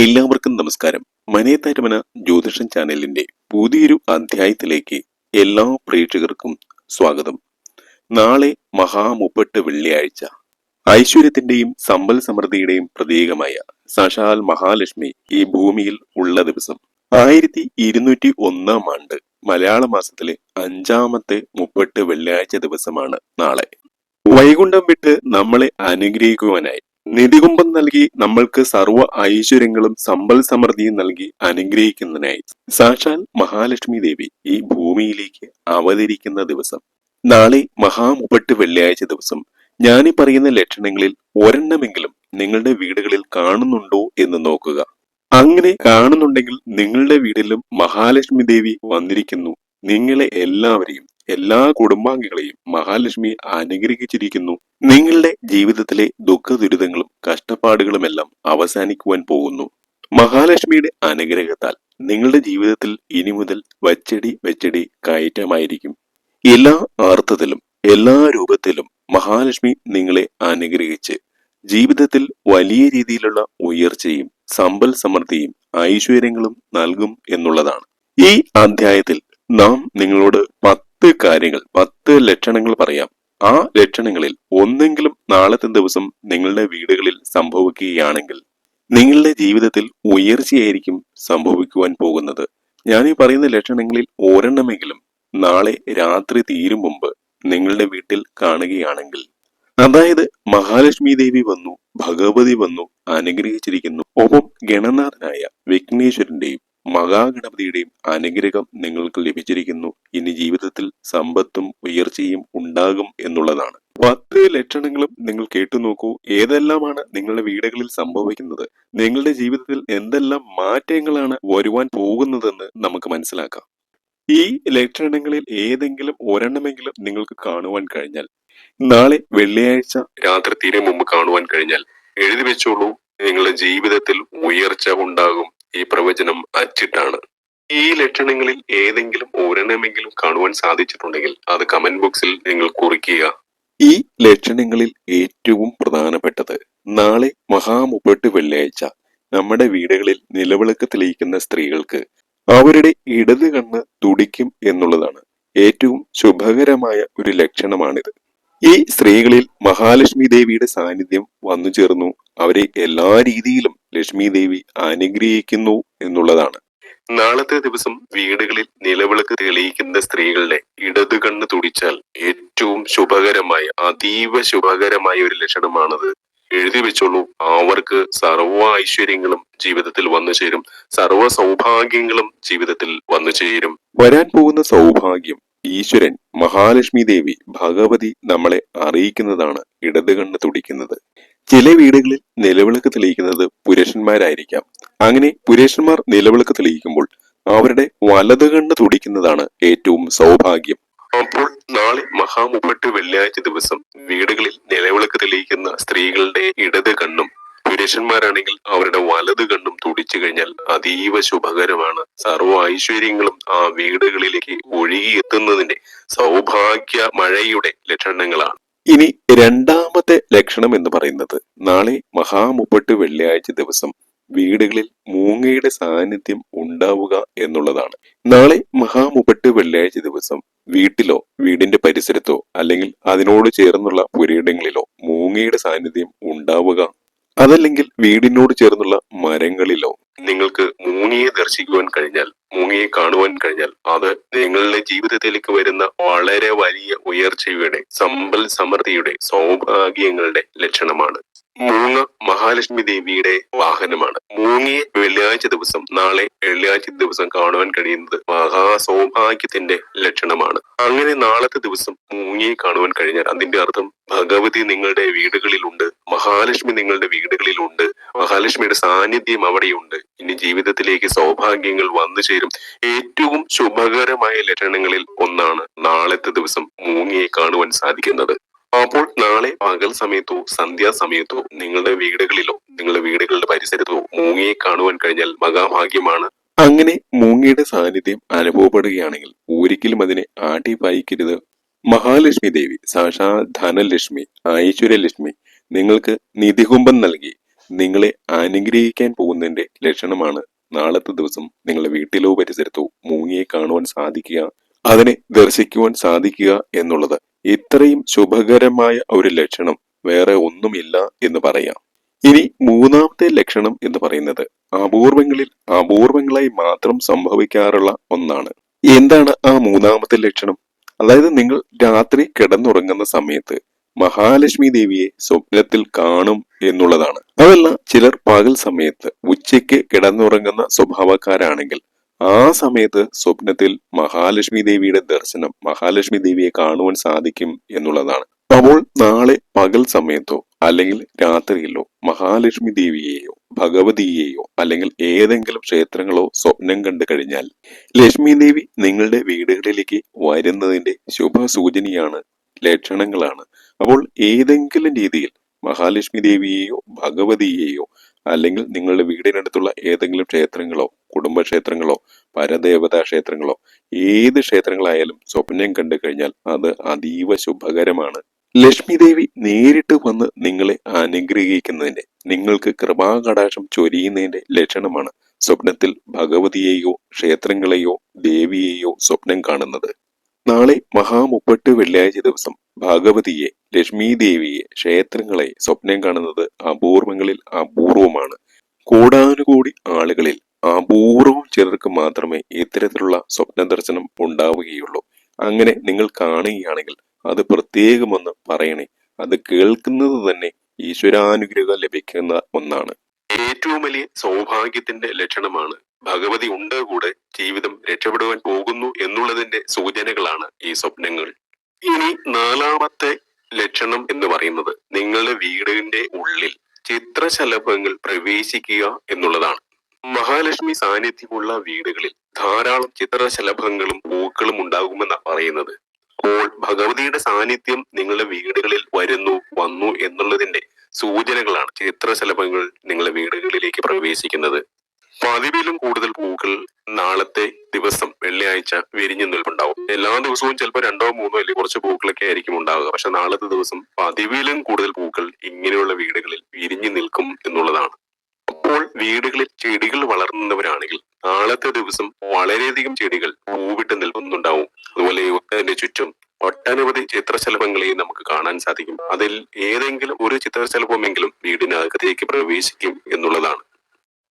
എല്ലാവർക്കും നമസ്കാരം. മനേതരമന ജ്യോതിഷൻ ചാനലിന്റെ പുതിയൊരു അധ്യായത്തിലേക്ക് എല്ലാ പ്രേക്ഷകർക്കും സ്വാഗതം. നാളെ മഹാമുപ്പട്ട് വെള്ളിയാഴ്ച. ഐശ്വര്യത്തിന്റെയും സമ്പൽ സമൃദ്ധിയുടെയും പ്രതീകമായ സശാൽ മഹാലക്ഷ്മി ഈ ഭൂമിയിൽ ഉള്ള ദിവസം. ആയിരത്തി ഇരുന്നൂറ്റി ഒന്നാം ആണ്ട് മലയാള മാസത്തിലെ അഞ്ചാമത്തെ മുപ്പെട്ട് വെള്ളിയാഴ്ച ദിവസമാണ് നാളെ. വൈകുണ്ഠം വിട്ട് നമ്മളെ അനുഗ്രഹിക്കുവാനായി നിധികുംഭം നൽകി നമ്മൾക്ക് സർവ ഐശ്വര്യങ്ങളും സമ്പൽ സമൃദ്ധിയും നൽകി അനുഗ്രഹിക്കുന്നതിനായി. സാക്ഷാൽ മഹാലക്ഷ്മി ദേവി ഈ ഭൂമിയിലേക്ക് അവതരിക്കുന്ന ദിവസം. നാളെ മഹാമുപ്പട്ട് വെള്ളിയാഴ്ച ദിവസം. ഞാനീ പറയുന്ന ലക്ഷണങ്ങളിൽ ഒരെണ്ണമെങ്കിലും നിങ്ങളുടെ വീടുകളിൽ കാണുന്നുണ്ടോ എന്ന് നോക്കുക. അങ്ങനെ കാണുന്നുണ്ടെങ്കിൽ നിങ്ങളുടെ വീടിലും മഹാലക്ഷ്മി ദേവി വന്നിരിക്കുന്നു. നിങ്ങളെ എല്ലാവരെയും എല്ലാ കുടുംബാംഗങ്ങളെയും മഹാലക്ഷ്മി അനുഗ്രഹിച്ചിരിക്കുന്നു. നിങ്ങളുടെ ജീവിതത്തിലെ ദുഃഖദുരിതങ്ങളും കഷ്ടപ്പാടുകളുമെല്ലാം അവസാനിക്കുവാൻ പോകുന്നു. മഹാലക്ഷ്മിയുടെ അനുഗ്രഹത്താൽ നിങ്ങളുടെ ജീവിതത്തിൽ ഇനി മുതൽ വച്ചടി വെച്ചടി കയറ്റമായിരിക്കും. എല്ലാ അർത്ഥത്തിലും എല്ലാ രൂപത്തിലും മഹാലക്ഷ്മി നിങ്ങളെ അനുഗ്രഹിച്ച് ജീവിതത്തിൽ വലിയ രീതിയിലുള്ള ഉയർച്ചയും സമ്പൽ സമൃദ്ധിയും ഐശ്വര്യങ്ങളും നൽകും എന്നുള്ളതാണ്. ഈ അധ്യായത്തിൽ നാം നിങ്ങളോട് പത്ത് കാര്യങ്ങൾ പത്ത് ലക്ഷണങ്ങൾ പറയാം. ആ ലക്ഷണങ്ങളിൽ ഒന്നെങ്കിലും നാളത്തെ ദിവസം നിങ്ങളുടെ വീടുകളിൽ സംഭവിക്കുകയാണെങ്കിൽ നിങ്ങളുടെ ജീവിതത്തിൽ ഉയർച്ചയായിരിക്കും സംഭവിക്കുവാൻ പോകുന്നത്. ഞാൻ ഈ പറയുന്ന ലക്ഷണങ്ങളിൽ ഒരെണ്ണമെങ്കിലും നാളെ രാത്രി തീരും മുമ്പ് നിങ്ങളുടെ വീട്ടിൽ കാണുകയാണെങ്കിൽ അതായത് മഹാലക്ഷ്മി ദേവി വന്നു ഭഗവതി വന്നു അനുഗ്രഹിച്ചിരിക്കുന്നു. ഒപ്പം ഗണനാഥനായ വിഘ്നേശ്വരന്റെയും മഹാഗണപതിയുടെയും അനുഗ്രഹം നിങ്ങൾക്ക് ലഭിച്ചിരിക്കുന്നു. ഇനി ജീവിതത്തിൽ സമ്പത്തും ഉയർച്ചയും ഉണ്ടാകും എന്നുള്ളതാണ്. പത്ത് ലക്ഷണങ്ങളും നിങ്ങൾ കേട്ടു നോക്കൂ. ഏതെല്ലാമാണ് നിങ്ങളുടെ വീടുകളിൽ സംഭവിക്കുന്നത്? നിങ്ങളുടെ ജീവിതത്തിൽ എന്തെല്ലാം മാറ്റങ്ങളാണ് വരുവാൻ പോകുന്നതെന്ന് നമുക്ക് മനസ്സിലാക്കാം. ഈ ലക്ഷണങ്ങളിൽ ഏതെങ്കിലും ഒരെണ്ണമെങ്കിലും നിങ്ങൾക്ക് കാണുവാൻ കഴിഞ്ഞാൽ നാളെ വെള്ളിയാഴ്ച രാത്രി തീരെ മുമ്പ് കാണുവാൻ കഴിഞ്ഞാൽ എഴുതി വെച്ചോളൂ. നിങ്ങളുടെ ജീവിതത്തിൽ ഉയർച്ച ഉണ്ടാകും. ഈ പ്രവചനം അച്ചിട്ടാണ് ഈ ലക്ഷണങ്ങളിൽ ഏതെങ്കിലും ഒരെണ്ണമെങ്കിലും കാണുവാൻ സാധിച്ചിട്ടുണ്ടെങ്കിൽ അത് കമന്റ് ബോക്സിൽ നിങ്ങൾ കുറിക്കുക. ഈ ലക്ഷണങ്ങളിൽ ഏറ്റവും പ്രധാനപ്പെട്ടത് നാളെ മഹാമുപ്പട്ട് വെള്ളിയാഴ്ച നമ്മുടെ വീടുകളിൽ നിലവിളക്ക് തെളിയിക്കുന്ന സ്ത്രീകൾക്ക് അവരുടെ ഇടത് കണ്ണ് തുടിക്കും എന്നുള്ളതാണ് ഏറ്റവും ശുഭകരമായ ഒരു ലക്ഷണമാണിത്. ഈ സ്ത്രീകളിൽ മഹാലക്ഷ്മി ദേവിയുടെ സാന്നിധ്യം വന്നു ചേർന്നു അവരെ എല്ലാ രീതിയിലും ലക്ഷ്മി ദേവി അനുഗ്രഹിക്കുന്നു എന്നുള്ളതാണ്. നാളത്തെ ദിവസം വീടുകളിൽ നിലവിളക്ക് തെളിയിക്കുന്ന സ്ത്രീകളുടെ ഇടതു കണ്ണ് തുടിച്ചാൽ ഏറ്റവും ശുഭകരമായ അതീവ ശുഭകരമായ ഒരു ലക്ഷണമാണത്. എഴുതി വെച്ചോളൂ. അവർക്ക് സർവ ഐശ്വര്യങ്ങളും ജീവിതത്തിൽ വന്നു ചേരും. സർവ സൗഭാഗ്യങ്ങളും ജീവിതത്തിൽ വന്നു ചേരും. വരാൻ പോകുന്ന സൗഭാഗ്യം ഈശ്വരൻ മഹാലക്ഷ്മി ദേവി ഭഗവതി നമ്മളെ അറിയിക്കുന്നതാണ് ഇടത് കണ്ണ് തുടിക്കുന്നത്. ചില വീടുകളിൽ നിലവിളക്ക് തെളിയിക്കുന്നത് പുരുഷന്മാരായിരിക്കാം. അങ്ങനെ പുരുഷന്മാർ നിലവിളക്ക് തെളിയിക്കുമ്പോൾ അവരുടെ വലത് കണ്ണ് തുടിക്കുന്നതാണ് ഏറ്റവും സൗഭാഗ്യം. അപ്പോൾ നാളെ മഹാമുപ്പട്ട് വെള്ളിയാഴ്ച ദിവസം വീടുകളിൽ നിലവിളക്ക് തെളിയിക്കുന്ന സ്ത്രീകളുടെ ഇടത് കണ്ണും പുരുഷന്മാരാണെങ്കിൽ അവരുടെ വലത് കണ്ണും തുടിച്ചു കഴിഞ്ഞാൽ അതീവ ശുഭകരമാണ്. സർവ ഐശ്വര്യങ്ങളും ആ വീടുകളിലേക്ക് ഒഴുകിയെത്തുന്നതിന്റെ സൗഭാഗ്യ മഴയുടെ ലക്ഷണങ്ങളാണ്. ഇനി രണ്ടാമത്തെ ലക്ഷണം എന്ന് പറയുന്നത് നാളെ മഹാമുപ്പട്ട് വെള്ളിയാഴ്ച ദിവസം വീടുകളിൽ മൂങ്ങയുടെ സാന്നിധ്യം ഉണ്ടാവുക എന്നുള്ളതാണ്. നാളെ മഹാമുപ്പട്ട് വെള്ളിയാഴ്ച ദിവസം വീട്ടിലോ വീടിന്റെ പരിസരത്തോ അല്ലെങ്കിൽ അതിനോട് ചേർന്നുള്ള പുരയിടങ്ങളിലോ മൂങ്ങയുടെ സാന്നിധ്യം ഉണ്ടാവുക അതല്ലെങ്കിൽ വീടിനോട് ചേർന്നുള്ള മരങ്ങളിലോ നിങ്ങൾക്ക് മൂങ്ങിയെ ദർശിക്കുവാൻ കഴിഞ്ഞാൽ മൂങ്ങിയെ കാണുവാൻ കഴിഞ്ഞാൽ അത് നിങ്ങളുടെ ജീവിതത്തിലേക്ക് വരുന്ന വളരെ വലിയ ഉയർച്ചയുടെ സമ്പൽ സമൃദ്ധിയുടെ സൗഭാഗ്യങ്ങളുടെ ലക്ഷണമാണ്. മൂങ്ങ മഹാലക്ഷ്മി ദേവിയുടെ വാഹനമാണ്. മൂങ്ങിയെ വെള്ളിയാഴ്ച ദിവസം നാളെ വെള്ളിയാഴ്ച ദിവസം കാണുവാൻ കഴിയുന്നത് മഹാസൗഭാഗ്യത്തിന്റെ ലക്ഷണമാണ്. അങ്ങനെ നാളത്തെ ദിവസം മൂങ്ങിയെ കാണുവാൻ കഴിഞ്ഞാൽ അതിന്റെ അർത്ഥം ഭഗവതി നിങ്ങളുടെ വീടുകളിലുണ്ട് മഹാലക്ഷ്മി നിങ്ങളുടെ വീടുകളിലുണ്ട് മഹാലക്ഷ്മിയുടെ സാന്നിധ്യം അവിടെയുണ്ട്. ഇനി ജീവിതത്തിലേക്ക് സൗഭാഗ്യങ്ങൾ വന്നു ചേരും. ഏറ്റവും ശുഭകരമായ ലക്ഷണങ്ങളിൽ ഒന്നാണ് നാളത്തെ ദിവസം മൂങ്ങിയെ കാണുവാൻ സാധിക്കുന്നത്. അപ്പോൾ നാളെ പകൽ സമയത്തോ സന്ധ്യാസമയത്തോ നിങ്ങളുടെ വീടുകളിലോ നിങ്ങളുടെ വീടുകളുടെ പരിസരത്തോ മൂങ്ങയെ കാണുവാൻ കഴിഞ്ഞാൽ മഹാഭാഗ്യമാണ്. അങ്ങനെ മൂങ്ങയുടെ സാന്നിധ്യം അനുഭവപ്പെടുകയാണെങ്കിൽ ഒരിക്കലും അതിനെ ആട്ടി പായിക്കരുത് മഹാലക്ഷ്മി ദേവി സാക്ഷാ ധനലക്ഷ്മി ഐശ്വര്യലക്ഷ്മി നിങ്ങൾക്ക് നിധികുംഭം നൽകി നിങ്ങളെ അനുഗ്രഹിക്കാൻ പോകുന്നതിന്റെ ലക്ഷണമാണ് നാളത്തെ ദിവസം നിങ്ങളുടെ വീട്ടിലോ പരിസരത്തോ മൂങ്ങയെ കാണുവാൻ സാധിക്കുക അതിനെ ദർശിക്കുവാൻ സാധിക്കുക എന്നുള്ളത്. ഇത്രയും ശുഭകരമായ ഒരു ലക്ഷണം വേറെ ഒന്നുമില്ല എന്ന് പറയാം. ഇനി മൂന്നാമത്തെ ലക്ഷണം എന്ന് പറയുന്നത് അപൂർവങ്ങളിൽ അപൂർവങ്ങളായി മാത്രം സംഭവിക്കാറുള്ള ഒന്നാണ്. എന്താണ് ആ മൂന്നാമത്തെ ലക്ഷണം? അതായത് നിങ്ങൾ രാത്രി കിടന്നുറങ്ങുന്ന സമയത്ത് മഹാലക്ഷ്മി ദേവിയെ സ്വപ്നത്തിൽ കാണും എന്നുള്ളതാണ്. അതല്ല ചിലർ പകൽ സമയത്ത് ഉച്ചയ്ക്ക് കിടന്നുറങ്ങുന്ന സ്വഭാവക്കാരാണെങ്കിൽ ആ സമയത്ത് സ്വപ്നത്തിൽ മഹാലക്ഷ്മി ദേവിയുടെ ദർശനം മഹാലക്ഷ്മി ദേവിയെ കാണുവാൻ സാധിക്കും എന്നുള്ളതാണ്. അപ്പോൾ നാളെ പകൽ സമയത്തോ അല്ലെങ്കിൽ രാത്രിയിലോ മഹാലക്ഷ്മി ദേവിയെയോ ഭഗവതിയെയോ അല്ലെങ്കിൽ ഏതെങ്കിലും ക്ഷേത്രങ്ങളോ സ്വപ്നം കണ്ടു കഴിഞ്ഞാൽ ലക്ഷ്മി ദേവി നിങ്ങളുടെ വീടുകളിലേക്ക് വരുന്നതിന്റെ ശുഭസൂചനയാണ് ലക്ഷണങ്ങളാണ്. അപ്പോൾ ഏതെങ്കിലും രീതിയിൽ മഹാലക്ഷ്മി ദേവിയെയോ ഭഗവതിയെയോ അല്ലെങ്കിൽ നിങ്ങളുടെ വീടിനടുത്തുള്ള ഏതെങ്കിലും ക്ഷേത്രങ്ങളോ കുടുംബക്ഷേത്രങ്ങളോ പരദേവതാ ക്ഷേത്രങ്ങളോ ഏത് ക്ഷേത്രങ്ങളായാലും സ്വപ്നം കണ്ടു കഴിഞ്ഞാൽ അത് അതീവ ശുഭകരമാണ്. ലക്ഷ്മി ദേവി നേരിട്ട് വന്ന് നിങ്ങളെ അനുഗ്രഹിക്കുന്നതിന്റെ നിങ്ങൾക്ക് കൃപാകടാക്ഷം ചൊരിയുന്നതിന്റെ ലക്ഷണമാണ് സ്വപ്നത്തിൽ ഭഗവതിയെയോ ക്ഷേത്രങ്ങളെയോ ദേവിയെയോ സ്വപ്നം കാണുന്നത്. നാളെ മഹാമുപ്പട്ട് വെള്ളിയാഴ്ച ദിവസം ഭഗവതിയെ ലക്ഷ്മീദേവിയെ ക്ഷേത്രങ്ങളെ സ്വപ്നം കാണുന്നത് അപൂർവങ്ങളിൽ അപൂർവമാണ്. കോടാനുകോടി ആളുകളിൽ അപൂർവം ചിലർക്ക് മാത്രമേ ഇത്തരത്തിലുള്ള സ്വപ്ന ദർശനം ഉണ്ടാവുകയുള്ളൂ. അങ്ങനെ നിങ്ങൾ കാണുകയാണെങ്കിൽ അത് പ്രത്യേകമൊന്ന് പറയണേ. അത് കേൾക്കുന്നത് തന്നെ ഈശ്വരാനുഗ്രഹം ലഭിക്കുന്ന ഒന്നാണ്. ഏറ്റവും വലിയ സൗഭാഗ്യത്തിന്റെ ലക്ഷണമാണ് ഭഗവതി ഉണ്ട് കൂടെ ജീവിതം രക്ഷപ്പെടുവാൻ പോകുന്നു എന്നുള്ളതിന്റെ സൂചനകളാണ് ഈ സ്വപ്നങ്ങൾ. ഇനി നാലാമത്തെ ലക്ഷണം എന്ന് പറയുന്നത് നിങ്ങളുടെ വീടിന്റെ ഉള്ളിൽ ചിത്രശലഭങ്ങൾ പ്രവേശിക്കുക എന്നുള്ളതാണ്. മഹാലക്ഷ്മി സാന്നിധ്യമുള്ള വീടുകളിൽ ധാരാളം ചിത്രശലഭങ്ങളും പൂക്കളും ഉണ്ടാകുമെന്നാണ് പറയുന്നത്. അപ്പോൾ ഭഗവതിയുടെ സാന്നിധ്യം നിങ്ങളുടെ വീടുകളിൽ വരുന്നു വന്നു എന്നുള്ളതിന്റെ സൂചനകളാണ് ചിത്രശലഭങ്ങൾ നിങ്ങളുടെ വീടുകളിലേക്ക് പ്രവേശിക്കുന്നത്. പതിവിലും കൂടുതൽ പൂക്കൾ നാളത്തെ ദിവസം വെള്ളിയാഴ്ച വിരിഞ്ഞു നിൽപ്പുണ്ടാവും. എല്ലാ ദിവസവും ചിലപ്പോൾ രണ്ടോ മൂന്നോ അല്ലെങ്കിൽ കുറച്ച് പൂക്കളൊക്കെ ആയിരിക്കും ഉണ്ടാവുക. പക്ഷെ നാളത്തെ ദിവസം പതിവിലും കൂടുതൽ പൂക്കൾ ഇങ്ങനെയുള്ള വീടുകളിൽ വിരിഞ്ഞു നിൽക്കും എന്നുള്ളതാണ്. അപ്പോൾ വീടുകളിൽ ചെടികൾ വളർന്നവരാണെങ്കിൽ നാളത്തെ ദിവസം വളരെയധികം ചെടികൾ പൂവിട്ട് നിൽക്കുന്നുണ്ടാവും. അതുപോലെ അതിന്റെ ചുറ്റും ഒട്ടനവധി ചിത്രശലഭങ്ങളെയും നമുക്ക് കാണാൻ സാധിക്കും. അതിൽ ഏതെങ്കിലും ഒരു ചിത്രശലഭമെങ്കിലും വീടിനകത്തേക്ക് പ്രവേശിക്കും എന്നുള്ളതാണ്.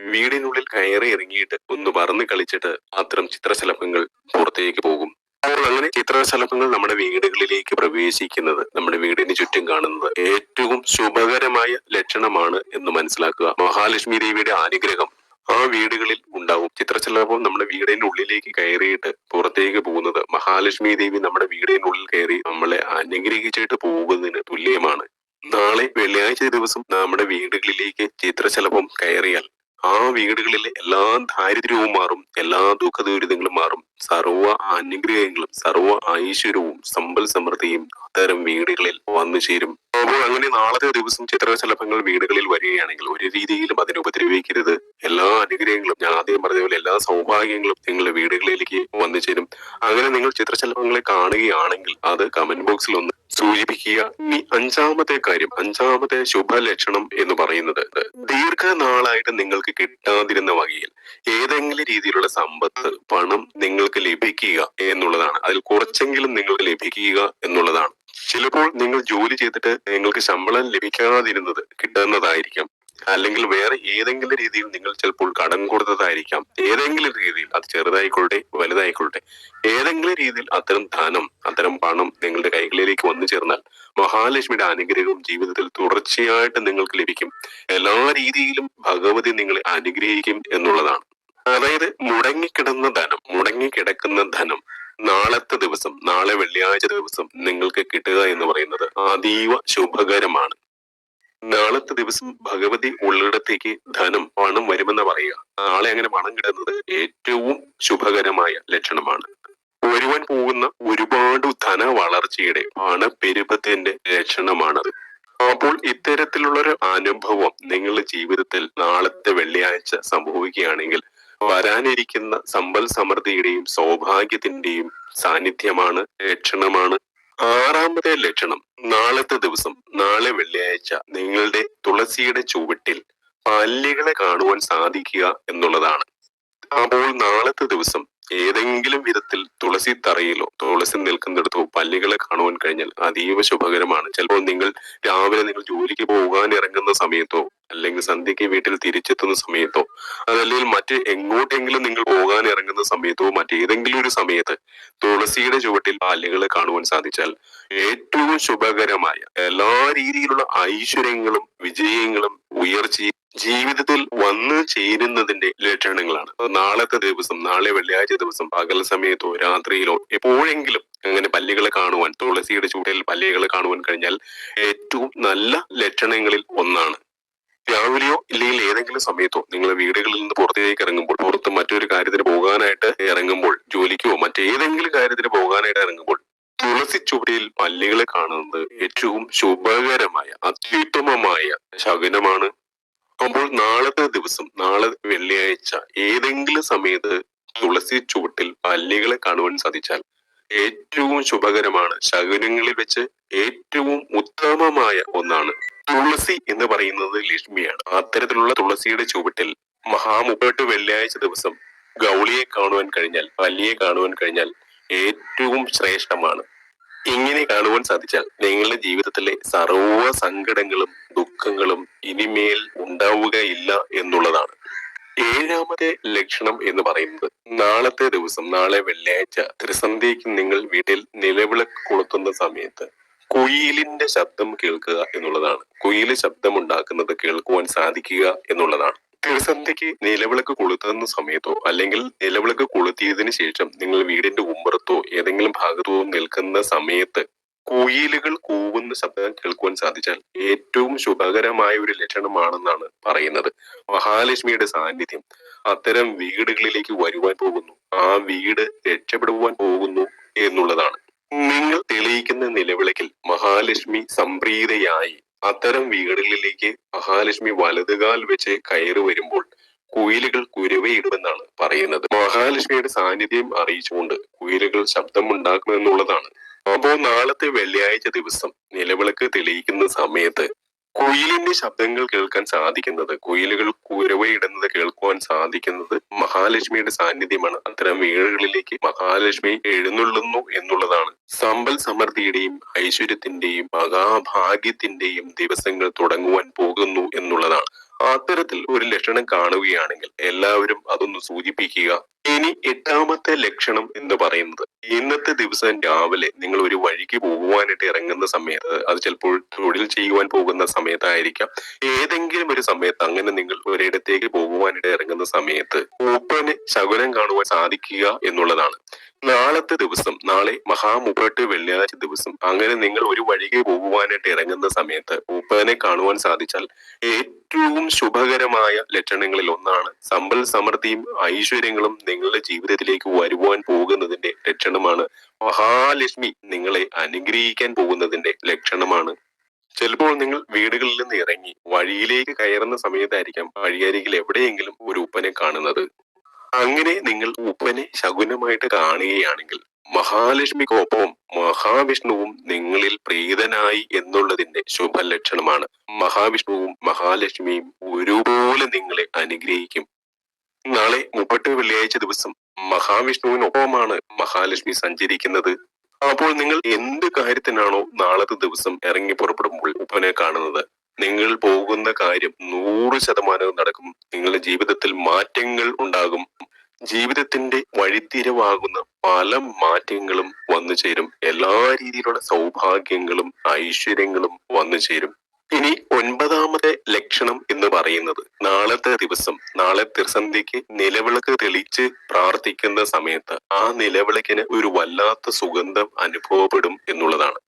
വീടിനുള്ളിൽ കയറി ഇറങ്ങിയിട്ട് ഒന്ന് പറന്ന് കളിച്ചിട്ട് അത്തരം ചിത്രശലഭങ്ങൾ പുറത്തേക്ക് പോകും. അപ്പോൾ അങ്ങനെ ചിത്രശലഭങ്ങൾ നമ്മുടെ വീടുകളിലേക്ക് പ്രവേശിക്കുന്നത് നമ്മുടെ വീടിന് ചുറ്റും കാണുന്നത് ഏറ്റവും ശുഭകരമായ ലക്ഷണമാണ് എന്ന് മനസ്സിലാക്കുക. മഹാലക്ഷ്മി ദേവിയുടെ അനുഗ്രഹം ആ വീടുകളിൽ ഉണ്ടാവും. ചിത്രശലഭം നമ്മുടെ വീടിന്റെ ഉള്ളിലേക്ക് കയറിയിട്ട് പുറത്തേക്ക് പോകുന്നത് മഹാലക്ഷ്മി ദേവി നമ്മുടെ വീടിന്റെ ഉള്ളിൽ കയറി നമ്മളെ അനുഗ്രഹിച്ചിട്ട് പോകുന്നതിന് തുല്യമാണ്. നാളെ വെള്ളിയാഴ്ച ദിവസം നമ്മുടെ വീടുകളിലേക്ക് ചിത്രശലഭം കയറിയാൽ ആ വീടുകളിലെ എല്ലാ ദാരിദ്ര്യവും മാറും എല്ലാ ദുഃഖ ദുരിതങ്ങളും മാറും. സർവ അനുഗ്രഹങ്ങളും സർവ ഐശ്വര്യവും സമ്പൽ സമൃദ്ധിയും അത്തരം വീടുകളിൽ വന്നു ചേരും. അപ്പോൾ അങ്ങനെ നാളത്തെ ദിവസം ചിത്രശലഭങ്ങൾ വീടുകളിൽ വരികയാണെങ്കിൽ ഒരു രീതിയിലും അതിനെ ഉപദ്രവിക്കരുത്. എല്ലാ അനുഗ്രഹങ്ങളും ഞാൻ ആദ്യം പറഞ്ഞ പോലെ എല്ലാ സൗഭാഗ്യങ്ങളും നിങ്ങളുടെ വീടുകളിലേക്ക് വന്നു ചേരും. അങ്ങനെ നിങ്ങൾ ചിത്രശലഭങ്ങളെ കാണുകയാണെങ്കിൽ അത് കമന്റ് ബോക്സിൽ ഒന്ന് സൂചിപ്പിക്കുക ഇനി അഞ്ചാമത്തെ കാര്യം അഞ്ചാമത്തെ ശുഭലക്ഷണം എന്ന് പറയുന്നത് ദീർഘനാളായിട്ട് നിങ്ങൾക്ക് കിട്ടാതിരുന്ന വകയിൽ ഏതെങ്കിലും രീതിയിലുള്ള സമ്പത്ത് പണം നിങ്ങൾക്ക് ലഭിക്കുക എന്നുള്ളതാണ്. അതിൽ കുറച്ചെങ്കിലും നിങ്ങൾക്ക് ലഭിക്കുക എന്നുള്ളതാണ്. ചിലപ്പോൾ നിങ്ങൾ ജോലി ചെയ്തിട്ട് നിങ്ങൾക്ക് ശമ്പളം ലഭിക്കാതിരുന്നത് കിട്ടുന്നതായിരിക്കാം. അല്ലെങ്കിൽ വേറെ ഏതെങ്കിലും രീതിയിൽ നിങ്ങൾ ചിലപ്പോൾ കടം കൊടുത്തതായിരിക്കാം. ഏതെങ്കിലും രീതിയിൽ അത് ചെറുതായിക്കൊള്ളട്ടെ വലുതായിക്കൊള്ളട്ടെ. ഏതെങ്കിലും രീതിയിൽ അത്തരം ധനം അത്തരം പണം നിങ്ങളുടെ കൈകളിലേക്ക് വന്നു ചേർന്നാൽ മഹാലക്ഷ്മിയുടെ അനുഗ്രഹം ജീവിതത്തിൽ തുടർച്ചയായിട്ട് നിങ്ങൾക്ക് ലഭിക്കും. എല്ലാ രീതിയിലും ഭഗവതി നിങ്ങളെ അനുഗ്രഹിക്കും എന്നുള്ളതാണ്. അതായത് മുടങ്ങിക്കിടന്ന ധനം മുടങ്ങിക്കിടക്കുന്ന ധനം. നാളത്തെ ദിവസം നാളെ വെള്ളിയാഴ്ച ദിവസം നിങ്ങൾക്ക് കിട്ടുക എന്ന് പറയുന്നത് അതീവ ശുഭകരമാണ്. നാളത്തെ ദിവസം ഭഗവതി ഉള്ളിടത്തേക്ക് ധനം പണം വരുമെന്ന് പറയുക. നാളെ അങ്ങനെ പണം കിട്ടുന്നത് ഏറ്റവും ശുഭകരമായ ലക്ഷണമാണ്. ഒരുവൻ പോകുന്ന ഒരുപാട് ധന വളർച്ചയുടെ പണപ്പെരുപ്പത്തിന്റെ ലക്ഷണമാണത്. അപ്പോൾ ഇത്തരത്തിലുള്ളൊരു അനുഭവം നിങ്ങളുടെ ജീവിതത്തിൽ നാളത്തെ വെള്ളിയാഴ്ച സംഭവിക്കുകയാണെങ്കിൽ വരാനിരിക്കുന്ന സമ്പൽ സമൃദ്ധിയുടെയും സൗഭാഗ്യത്തിന്റെയും സാന്നിധ്യമാണ് ലക്ഷണമാണ് ആറാമത്തെ ലക്ഷണം നാളത്തെ ദിവസം നാളെ വെള്ളിയാഴ്ച നിങ്ങളുടെ തുളസിയുടെ ചുവട്ടിൽ പല്ലികളെ കാണുവാൻ സാധിക്കുക എന്നുള്ളതാണ്. അപ്പോൾ നാളത്തെ ദിവസം ഏതെങ്കിലും വിധത്തിൽ തുളസി തറയിലോ തുളസി നിൽക്കുന്നിടത്തോ പല്ലികളെ കാണുവാൻ കഴിഞ്ഞാൽ അതീവ ശുഭകരമാണ്. ചിലപ്പോൾ നിങ്ങൾ രാവിലെ നിങ്ങൾ ജോലിക്ക് പോകാൻ ഇറങ്ങുന്ന സമയത്തോ അല്ലെങ്കിൽ സന്ധ്യയ്ക്ക് വീട്ടിൽ തിരിച്ചെത്തുന്ന സമയത്തോ അതല്ലെങ്കിൽ മറ്റ് എങ്ങോട്ടെങ്കിലും നിങ്ങൾ പോകാൻ ഇറങ്ങുന്ന സമയത്തോ മറ്റേതെങ്കിലും ഒരു സമയത്ത് തുളസിയുടെ ചുവട്ടിൽ പാലുകളെ കാണുവാൻ സാധിച്ചാൽ ഏറ്റവും ശുഭകരമായ എല്ലാ രീതിയിലുള്ള ഐശ്വര്യങ്ങളും വിജയങ്ങളും ഉയർച്ചയും ജീവിതത്തിൽ വന്നു ചേരുന്നതിന്റെ ലക്ഷണങ്ങളാണ്. നാളത്തെ ദിവസം നാളെ വെള്ളിയാഴ്ച ദിവസം പകൽ സമയത്തോ രാത്രിയിലോ എപ്പോഴെങ്കിലും അങ്ങനെ പല്ലികളെ കാണുവാൻ തുളസിയുടെ ചൂടിൽ പല്ലികളെ കാണുവാൻ കഴിഞ്ഞാൽ ഏറ്റവും നല്ല ലക്ഷണങ്ങളിൽ ഒന്നാണ്. രാവിലെയോ ഇല്ലെങ്കിൽ ഏതെങ്കിലും സമയത്തോ നിങ്ങൾ വീടുകളിൽ നിന്ന് പുറത്തേക്ക് ഇറങ്ങുമ്പോൾ പുറത്ത് മറ്റൊരു കാര്യത്തിന് പോകാനായിട്ട് ഇറങ്ങുമ്പോൾ ജോലിക്കോ മറ്റേതെങ്കിലും കാര്യത്തിന് പോകാനായിട്ട് ഇറങ്ങുമ്പോൾ തുളസി ചുവടിയിൽ പല്ലികളെ കാണുന്നത് ഏറ്റവും ശുഭകരമായ അത്യുത്തമമായ ശകുനമാണ്. അപ്പോൾ നാളത്തെ ദിവസം നാളെ വെള്ളിയാഴ്ച ഏതെങ്കിലും സമയത്ത് തുളസി ചുവട്ടിൽ പല്ലികളെ കാണുവാൻ സാധിച്ചാൽ ഏറ്റവും ശുഭകരമാണ്. ശകുനങ്ങളിൽ വെച്ച് ഏറ്റവും ഉത്തമമായ ഒന്നാണ് തുളസി എന്ന് പറയുന്നത് ലക്ഷ്മിയാണ്. അത്തരത്തിലുള്ള തുളസിയുടെ ചുവട്ടിൽ മഹാമുപ്പട്ട് വെള്ളിയാഴ്ച ദിവസം ഗൗളിയെ കാണുവാൻ കഴിഞ്ഞാൽ വല്ലിയെ കാണുവാൻ കഴിഞ്ഞാൽ ഏറ്റവും ശ്രേഷ്ഠമാണ്. ഇങ്ങനെ കാണുവാൻ സാധിച്ചാൽ നിങ്ങളുടെ ജീവിതത്തിലെ സർവ സങ്കടങ്ങളും ദുഃഖങ്ങളും ഇനിമേൽ ഉണ്ടാവുകയില്ല എന്നുള്ളതാണ്. ഏഴാമത്തെ ലക്ഷണം എന്ന് പറയുന്നത് നാളത്തെ ദിവസം നാളെ വെള്ളിയാഴ്ച ത്രിസന്ധ്യയ്ക്ക് നിങ്ങൾ വീട്ടിൽ നിലവിളക്ക് കൊളുത്തുന്ന സമയത്ത് കുയിലിന്റെ ശബ്ദം കേൾക്കുക എന്നുള്ളതാണ്. കുയിൽ ശബ്ദം ഉണ്ടാക്കുന്നത് കേൾക്കുവാൻ സാധിക്കുക എന്നുള്ളതാണ്. ത്രിസന്ധ്യയ്ക്ക് നിലവിളക്ക് കൊളുത്തുന്ന സമയത്തോ അല്ലെങ്കിൽ നിലവിളക്ക് കൊളുത്തിയതിനു ശേഷം നിങ്ങൾ വീടിന്റെ ഉമ്മറത്തോ ഏതെങ്കിലും ഭാഗത്തോ നിൽക്കുന്ന സമയത്ത് കുയിലുകൾ കൂവുന്ന ശബ്ദം കേൾക്കുവാൻ സാധിച്ചാൽ ഏറ്റവും ശുഭകരമായ ഒരു ലക്ഷണമാണെന്നാണ് പറയുന്നത്. മഹാലക്ഷ്മിയുടെ സാന്നിധ്യം അത്തരം വീടുകളിലേക്ക് വരുവാൻ പോകുന്നു. ആ വീട് രക്ഷപ്പെടുവാൻ പോകുന്നു എന്നുള്ളതാണ്. നിങ്ങൾ തെളിയിക്കുന്ന നിലവിളക്കിൽ മഹാലക്ഷ്മി സംപ്രീതയായി. അത്തരം വീടുകളിലേക്ക് മഹാലക്ഷ്മി വലതുകാൽ വെച്ച് കയറി വരുമ്പോൾ കുയിലുകൾ കുരുവയിടുമെന്നാണ് പറയുന്നത്. മഹാലക്ഷ്മിയുടെ സാന്നിധ്യം അറിയിച്ചുകൊണ്ട് കുയിലുകൾ ശബ്ദമുണ്ടാക്കുമെന്നുള്ളതാണ്. അപ്പോ നാളത്തെ വെള്ളിയാഴ്ച ദിവസം നിലവിളക്ക് തെളിയിക്കുന്ന സമയത്ത് കുയിലിന്റെ ശബ്ദങ്ങൾ കേൾക്കാൻ സാധിക്കുന്നത് കുയിലുകൾ കേൾക്കുവാൻ സാധിക്കുന്നത് മഹാലക്ഷ്മിയുടെ സാന്നിധ്യമാണ്. അത്തരം വീടുകളിലേക്ക് മഹാലക്ഷ്മി എഴുന്നള്ളുന്നു എന്നുള്ളതാണ്. സമ്പൽ സമൃദ്ധിയുടെയും ഐശ്വര്യത്തിന്റെയും മഹാഭാഗ്യത്തിന്റെയും ദിവസങ്ങൾ തുടങ്ങുവാൻ പോകുന്നു എന്നുള്ളതാണ്. അത്തരത്തിൽ ഒരു ലക്ഷണം കാണുകയാണെങ്കിൽ എല്ലാവരും അതൊന്ന് സൂചിപ്പിക്കുക. ഇനി എട്ടാമത്തെ ലക്ഷണം എന്ന് പറയുന്നത് ഇന്നത്തെ ദിവസം രാവിലെ നിങ്ങൾ ഒരു വഴിക്ക് പോകുവാനായിട്ട് ഇറങ്ങുന്ന സമയത്ത് അത് ചിലപ്പോൾ തൊഴിൽ ചെയ്യുവാൻ പോകുന്ന സമയത്തായിരിക്കാം. ഏതെങ്കിലും ഒരു സമയത്ത് അങ്ങനെ നിങ്ങൾ ഒരിടത്തേക്ക് പോകുവാനായിട്ട് ഇറങ്ങുന്ന സമയത്ത് ഉപ്പന് ശകുനം കാണുവാൻ സാധിക്കുക എന്നുള്ളതാണ്. നാളത്തെ ദിവസം നാളെ മഹാമുപ്പട്ട് വെള്ളിയാഴ്ച ദിവസം അങ്ങനെ നിങ്ങൾ ഒരു വഴിക്ക് പോകുവാനായിട്ട് ഇറങ്ങുന്ന സമയത്ത് മുപ്പതിനെ കാണുവാൻ സാധിച്ചാൽ ഏറ്റവും ശുഭകരമായ ലക്ഷണങ്ങളിൽ ഒന്നാണ് സമ്പൽ സമൃദ്ധിയും ഐശ്വര്യങ്ങളും നിങ്ങളുടെ ജീവിതത്തിലേക്ക് വരുവാൻ പോകുന്നതിന്റെ ലക്ഷണമാണ്. മഹാലക്ഷ്മി നിങ്ങളെ അനുഗ്രഹിക്കാൻ പോകുന്നതിന്റെ ലക്ഷണമാണ്. ചിലപ്പോൾ നിങ്ങൾ വീടുകളിൽ നിന്ന് ഇറങ്ങി വഴിയിലേക്ക് കയറുന്ന സമയത്തായിരിക്കാം വഴിയരികിൽ എവിടെയെങ്കിലും ഒരു ഉപ്പനെ കാണുന്നത്. അങ്ങനെ നിങ്ങൾ ഉപ്പനെ ശകുനമായിട്ട് കാണുകയാണെങ്കിൽ മഹാലക്ഷ്മിക്കൊപ്പം മഹാവിഷ്ണുവും നിങ്ങളിൽ പ്രീതനായി എന്നുള്ളതിന്റെ ശുഭലക്ഷണമാണ്. മഹാവിഷ്ണുവും മഹാലക്ഷ്മിയും ഒരുപോലെ നിങ്ങളെ അനുഗ്രഹിക്കും. നാളെ മുപ്പട്ട് വെള്ളിയാഴ്ച ദിവസം മഹാവിഷ്ണുവിനൊപ്പമാണ് മഹാലക്ഷ്മി സഞ്ചരിക്കുന്നത്. അപ്പോൾ നിങ്ങൾ എന്ത് കാര്യത്തിനാണോ നാളത്തെ ദിവസം ഇറങ്ങി പുറപ്പെടുമ്പോൾ ഉപ്പനെ കാണുന്നത്? നിങ്ങൾ പോകുന്ന കാര്യം നൂറ് ശതമാനവും നടക്കും. നിങ്ങളുടെ ജീവിതത്തിൽ മാറ്റങ്ങൾ ഉണ്ടാകും. ജീവിതത്തിന്റെ വഴിത്തിരവാകുന്ന പല മാറ്റങ്ങളും വന്നു ചേരും. എല്ലാ രീതിയിലുള്ള സൗഭാഗ്യങ്ങളും ഐശ്വര്യങ്ങളും വന്നു ചേരും. ഇനി ഒൻപതാമത്തെ ലക്ഷണം എന്ന് പറയുന്നത് നാളത്തെ ദിവസം നാളെ തിരുസന്ധിക്ക് നിലവിളക്ക് തെളിച്ച് പ്രാർത്ഥിക്കുന്ന സമയത്ത് ആ നിലവിളക്കിന് ഒരു വല്ലാത്ത സുഗന്ധം അനുഭവപ്പെടും എന്നുള്ളതാണ്.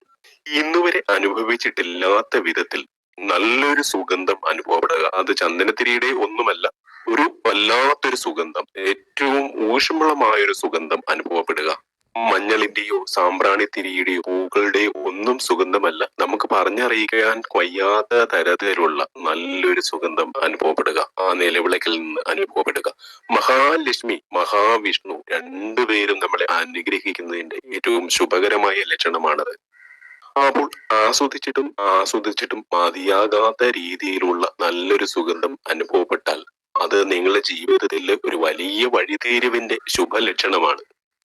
ഇന്നുവരെ അനുഭവിച്ചിട്ടില്ലാത്ത വിധത്തിൽ നല്ലൊരു സുഗന്ധം അനുഭവപ്പെടുക. അത് ചന്ദനത്തിരിയുടെ ഒന്നുമല്ല ഒരു വല്ലാത്തൊരു സുഗന്ധം ഏറ്റവും ഊഷ്മളമായ ഒരു സുഗന്ധം അനുഭവപ്പെടുക. മഞ്ഞളിന്റെയോ സാമ്പ്രാണിത്തിരിയുടെയോ പൂക്കളുടെയോ ഒന്നും സുഗന്ധമല്ല. നമുക്ക് പറഞ്ഞറിയിക്കാൻ വയ്യാത്ത തരത്തിലുള്ള നല്ലൊരു സുഗന്ധം അനുഭവപ്പെടുക. ആ നിലവിളക്കിൽ നിന്ന് അനുഭവപ്പെടുക. മഹാലക്ഷ്മി മഹാവിഷ്ണു രണ്ടുപേരും നമ്മളെ അനുഗ്രഹിക്കുന്നതിന്റെ ഏറ്റവും ശുഭകരമായ ലക്ഷണമാണത്. അപ്പോൾ ആസ്വദിച്ചിട്ടും ആസ്വദിച്ചിട്ടും മതിയാകാത്ത രീതിയിലുള്ള നല്ലൊരു സുഗന്ധം അനുഭവപ്പെട്ടാൽ അത് നിങ്ങളുടെ ജീവിതത്തിൽ ഒരു വലിയ വഴിതീരിവിന്റെ ശുഭലക്ഷണമാണ്.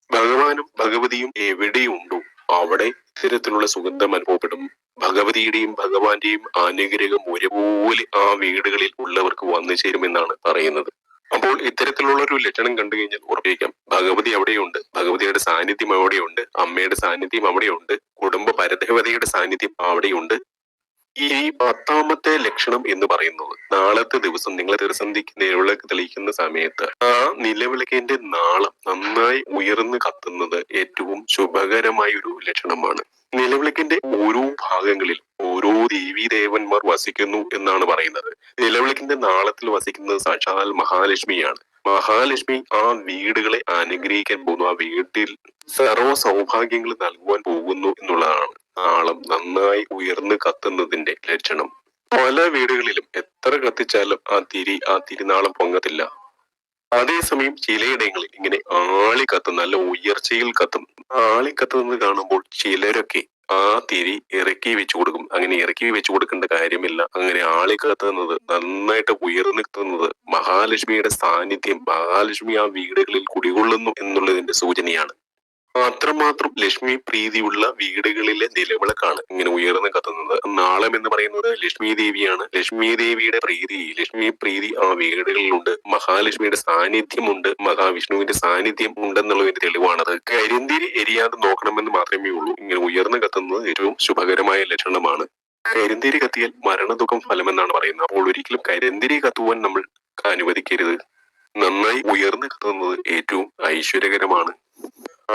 ഭഗവാനും ഭഗവതിയും എവിടെയുണ്ടോ അവിടെ ഇത്തരത്തിലുള്ള സുഗന്ധം അനുഭവപ്പെടും. ഭഗവതിയുടെയും ഭഗവാന്റെയും അനുഗ്രഹം ഒരുപോലെ ആ വീടുകളിൽ ഉള്ളവർക്ക് വന്നു ചേരുമെന്നാണ് പറയുന്നത്. അപ്പോൾ ഇത്തരത്തിലുള്ള ഒരു ലക്ഷണം കണ്ടു കഴിഞ്ഞാൽ ഉറപ്പിക്കാം ഭഗവതി അവിടെയുണ്ട്. ഭഗവതിയുടെ സാന്നിധ്യം അവിടെയുണ്ട്. അമ്മയുടെ സാന്നിധ്യം അവിടെയുണ്ട്. കുടുംബ പരദേവതയുടെ സാന്നിധ്യം അവിടെയുണ്ട്. ഈ പത്താമത്തെ ലക്ഷണം എന്ന് പറയുന്നത് നാളത്തെ ദിവസം നിങ്ങൾ തിരസന്ധിക്ക് നിലവിളക്ക് തെളിയിക്കുന്ന സമയത്ത് ആ നിലവിളക്കിന്റെ നാളം നന്നായി ഉയർന്നു കത്തുന്നത് ഏറ്റവും ശുഭകരമായ ഒരു ലക്ഷണമാണ്. നിലവിളക്കിന്റെ ഓരോ ഭാഗങ്ങളിൽ ഓരോ ദേവീ ദേവന്മാർ വസിക്കുന്നു എന്നാണ് പറയുന്നത്. നിലവിളക്കിന്റെ നാളത്തിൽ വസിക്കുന്നത് സാക്ഷാൽ മഹാലക്ഷ്മിയാണ്. മഹാലക്ഷ്മി ആ വീടുകളെ അനുഗ്രഹിക്കാൻ പോകുന്നു. ആ വീട്ടിൽ സർവ സൗഭാഗ്യങ്ങൾ നൽകുവാൻ പോകുന്നു എന്നുള്ളതാണ്. നാളം നന്നായി ഉയർന്നു കത്തുന്നതിന്റെ ലക്ഷണം. പല വീടുകളിലും എത്ര കത്തിച്ചാലും ആ തിരി ആ തിരിനാളം പൊങ്ങത്തില്ല. അതേസമയം ചിലയിടങ്ങളിൽ ഇങ്ങനെ ആളി കത്തും നല്ല ഉയർച്ചയിൽ കത്തും. ആളി കത്തുന്നത് കാണുമ്പോൾ ചിലരൊക്കെ ആ തിരി ഇറക്കി വെച്ചു കൊടുക്കും. അങ്ങനെ ഇറക്കി വെച്ചു കൊടുക്കേണ്ട കാര്യമില്ല. അങ്ങനെ ആളി കത്തുന്നത് നന്നായിട്ട് ഉയർന്നു കത്തുന്നത് മഹാലക്ഷ്മിയുടെ സാന്നിധ്യം മഹാലക്ഷ്മി ആ വീടുകളിൽ കുടികൊള്ളുന്നു എന്നുള്ളതിന്റെ സൂചനയാണ്. അത്രമാത്രം ലക്ഷ്മി പ്രീതിയുള്ള വീടുകളിലെ നിലവിളക്കാണ് ഇങ്ങനെ ഉയർന്നു കത്തുന്നത്. നാളം എന്ന് പറയുന്നത് ലക്ഷ്മി ദേവിയാണ്. ലക്ഷ്മി ദേവിയുടെ പ്രീതി ലക്ഷ്മി പ്രീതി ആ വീടുകളിലുണ്ട്. മഹാലക്ഷ്മിയുടെ സാന്നിധ്യമുണ്ട്. മഹാവിഷ്ണുവിന്റെ സാന്നിധ്യം ഉണ്ടെന്നുള്ളതിന്റെ തെളിവാണത്. കരിന്തിരി എരിയാതെ നോക്കണമെന്ന് മാത്രമേ ഉള്ളൂ. ഇങ്ങനെ ഉയർന്നു കത്തുന്നത് ഏറ്റവും ശുഭകരമായ ലക്ഷണമാണ്. കരിന്തിരി കത്തിയാൽ മരണദുഃഖം ഫലമെന്നാണ് പറയുന്നത്. അപ്പോൾ ഒരിക്കലും കരിന്തിരി കത്തുവാൻ നമ്മൾ അനുവദിക്കരുത്. നന്നായി ഉയർന്നു കത്തുന്നത് ഏറ്റവും ഐശ്വര്യകരമാണ്.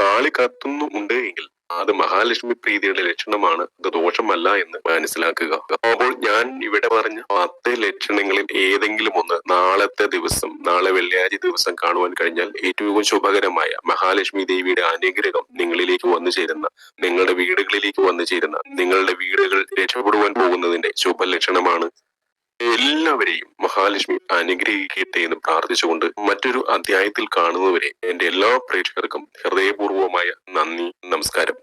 ആളി കത്തുന്നുണ്ട് എങ്കിൽ അത് മഹാലക്ഷ്മി പ്രീതിയുടെ ലക്ഷണമാണ്. അത് ദോഷമല്ല എന്ന് മനസ്സിലാക്കുക. അപ്പോൾ ഞാൻ ഇവിടെ പറഞ്ഞ പത്ത് ലക്ഷണങ്ങളിൽ ഏതെങ്കിലും ഒന്ന് നാളത്തെ ദിവസം നാളെ വെള്ളിയാഴ്ച ദിവസം കാണുവാൻ കഴിഞ്ഞാൽ ഏറ്റവും ശുഭകരമായ മഹാലക്ഷ്മി ദേവിയുടെ അനുഗ്രഹം നിങ്ങളിലേക്ക് വന്നു ചേരുന്ന നിങ്ങളുടെ വീടുകളിലേക്ക് വന്നു ചേരുന്ന നിങ്ങളുടെ വീടുകൾ രക്ഷപ്പെടുവാൻ പോകുന്നതിന്റെ ശുഭലക്ഷണമാണ് എല്ലാവരെയും മഹാലക്ഷ്മി അനുഗ്രഹിക്കട്ടെ എന്ന് പ്രാർത്ഥിച്ചുകൊണ്ട് മറ്റൊരു അധ്യായത്തിൽ കാണുന്നവരെ എന്റെ എല്ലാ പ്രേക്ഷകർക്കും ഹൃദയപൂർവമായ നന്ദി നമസ്കാരം.